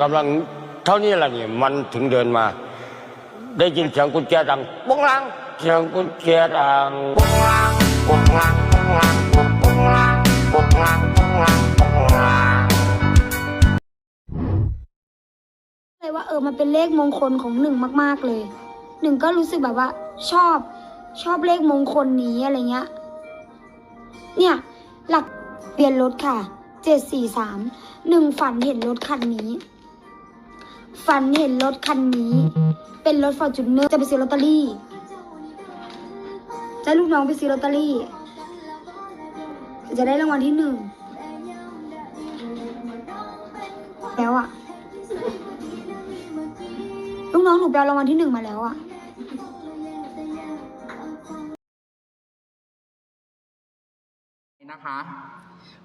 กำลังเท่านี้แหละนี่มันถึงเดินมา ได้ยินเสียงกุญแจดังปุ้งลังเสียงกุญแจดังปุ้งลังปุ้งลังปุ้งลังปุ้งปุ้งลังปุ้งลังปุ้งลังปุ้งลังเลยว่าเออมันเป็นเลขมงคลของหนึ่งมากๆเลยหนึ่งก็รู้สึกแบบว่า ชอบชอบเลขมงคลนี้อะไรเงี้ย เนี่ย หลักเปลี่ยนรถค่ะ เจ็ดสี่สามหนึ่งฝันเห็นรถคันนี้ ฝันเห็นรถคันนี้ เป็นรถฟอร์จูเนอร์จะไปซื้อลอตเตอรี่จะลูกน้องไปซื้อลอตเตอรี่ จะได้รางวัลที่หนึ่งแล้วอะลูกน้องหนูไปเอารางวัลที่หนึ่งมาแล้วอะ นะคะ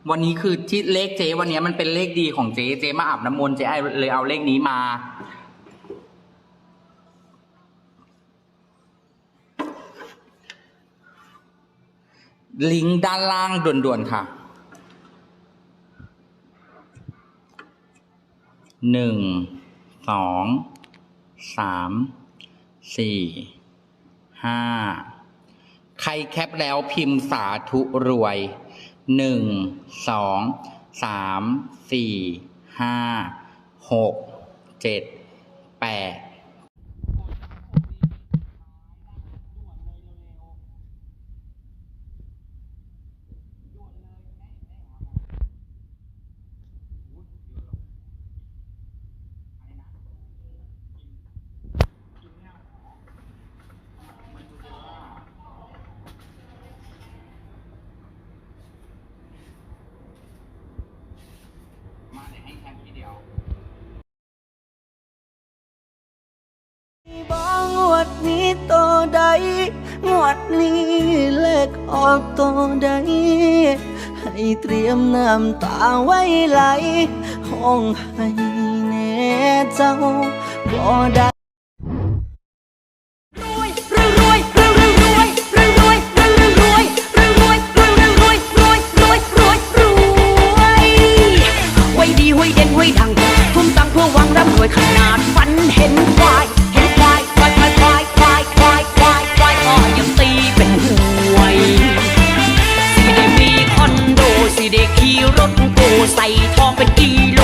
วันนี้คือที่เลขเจวันนี้มันเป็นเลขดีของเจเจมาอาบน้ำมนต์เจเลยเอาเลขนี้มา ลิงก์ด้านล่างด่วนๆค่ะหนึ่งสองสามสี่ห้าใครแคปแล้วพิมพ์สาธุรวย หนึ่งสองสามสี่ห้าหกเจ็ดแปด เดียวบองวดนี้ตัวใดงวดนี้เลขออกตัวใดให้เตรียมน้ำตาไว้ไหลห้องให้แน่เจ้าบ่ได้ เด่นห้วยดัง ทุ่มตังเพื่อหวังร่ำรวยขนาดฝันเห็นควาย เห็นควายควายควายควายควายควายควายควายก็ยังตีเป็นหวยสิได้มีคอนโดสิได้ขี่รถโกใส่ทองเป็นกิโล